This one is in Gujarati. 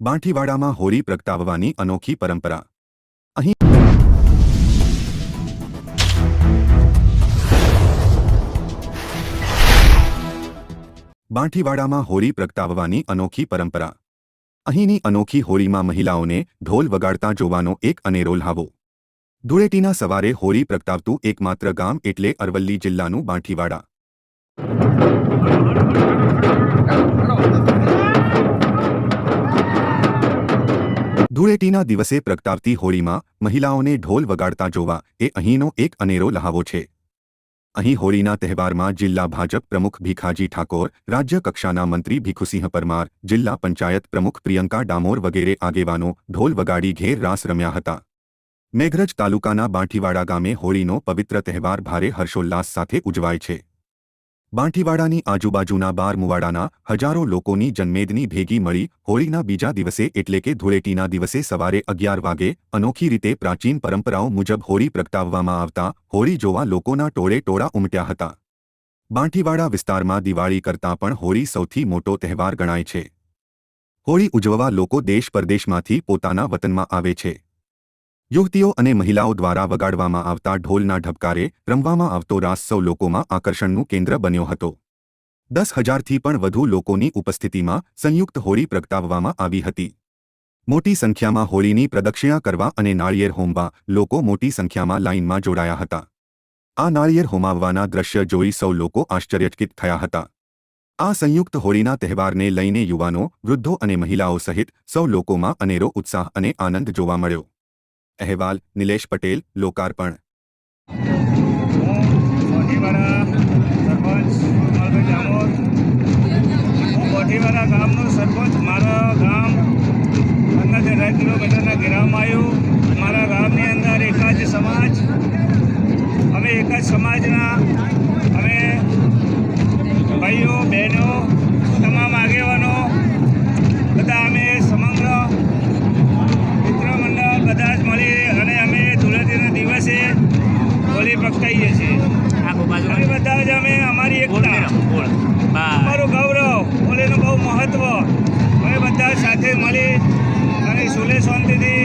બાંઠીવાડામાં હોળી પ્રગટાવવાની અનોખી પરંપરા. અહીં બાંઠીવાડામાં હોળી પ્રગટાવવાની અનોખી પરંપરા. અહીંની અનોખી હોળીમાં મહિલાઓને ઢોલ વગાડતા જોવાનો એક અનેરો લહાવો ધૂળેટીના સવારે હોળી પ્રગટાવતું એકમાત્ર ગામ એટલે અરવલ્લી જિલ્લાનું બાંઠીવાડા. ધૂળેટીના દિવસે પ્રગટાવતી હોળીમાં મહિલાઓને ઢોલ વગાડતા જોવા એ અહીંનો એક અનેરો લહાવો છે. અહીં હોળીના તહેવારમાં જિલ્લા ભાજપ પ્રમુખ ભીખાજી ઠાકોર, રાજ્ય કક્ષાના મંત્રી ભીખુસિંહ પરમાર, જિલ્લા પંચાયત પ્રમુખ પ્રિયંકા ડામોર વગેરે આગેવાનો ઢોલ વગાડી ઘેર રાસ રમ્યા હતા. મેઘરજ તાલુકાના બાંઠીવાડા ગામે હોળીનો પવિત્ર તહેવાર ભારે હર્ષોલ્લાસ સાથે ઉજવાય છે. બાંઠીવાડાની આજુબાજુના બાર મુવાડાના હજારો લોકોની જન્મેદની ભેગી મળી હોળીના બીજા દિવસે એટલે કે ધૂળેટીના દિવસે સવારે અગિયાર વાગે અનોખી રીતે પ્રાચીન પરંપરાઓ મુજબ હોળી પ્રગટાવવામાં આવતા હોળી જોવા લોકોના ટોળે ટોળા ઉમટ્યા હતા. બાંઠીવાડા વિસ્તારમાં દિવાળી કરતાં પણ હોળી સૌથી મોટો તહેવાર ગણાય છે. હોળી ઉજવવા લોકો દેશ પરદેશમાંથી પોતાના વતનમાં આવે છે. યુવતીઓ અને મહિલાઓ દ્વારા વગાડવામાં આવતા ઢોલના ઢબકારે રમવામાં આવતો રાસ સૌ લોકોમાં આકર્ષણનું કેન્દ્ર બન્યો હતો. દસ હજારથી પણ વધુ લોકોની ઉપસ્થિતિમાં સંયુક્ત હોળી પ્રગટાવવામાં આવી હતી. મોટી સંખ્યામાં હોળીની પ્રદક્ષિણા કરવા અને નાળિયેર હોમવા લોકો મોટી સંખ્યામાં લાઇનમાં જોડાયા હતા. આ નાળિયેર હોમાવવાના દ્રશ્ય જોઈ સૌ લોકો આશ્ચર્યચકિત થયા હતા. આ સંયુક્ત હોળીના તહેવારને લઈને યુવાનો, વૃદ્ધો અને મહિલાઓ સહિત સૌ લોકોમાં અનેરો ઉત્સાહ અને આનંદ જોવા મળ્યો. અહેવાલ, નિલેશ પટેલ, લોકાર્પણ. કોઠીવાડા ગામનો સરપંચ. મારા ગામ અંદાજે અઢાર કિલોમીટરના ઘેરાવમાં આવ્યું. મારા ગામની અંદર એક જ સમાજ અમે એક જ સમાજના જ અમે અમારી એકતા. અમારું ગૌરવ હોળીનું બહુ મહત્ત્વ અમે બધા સાથે મળી અને સુલે શાંતિથી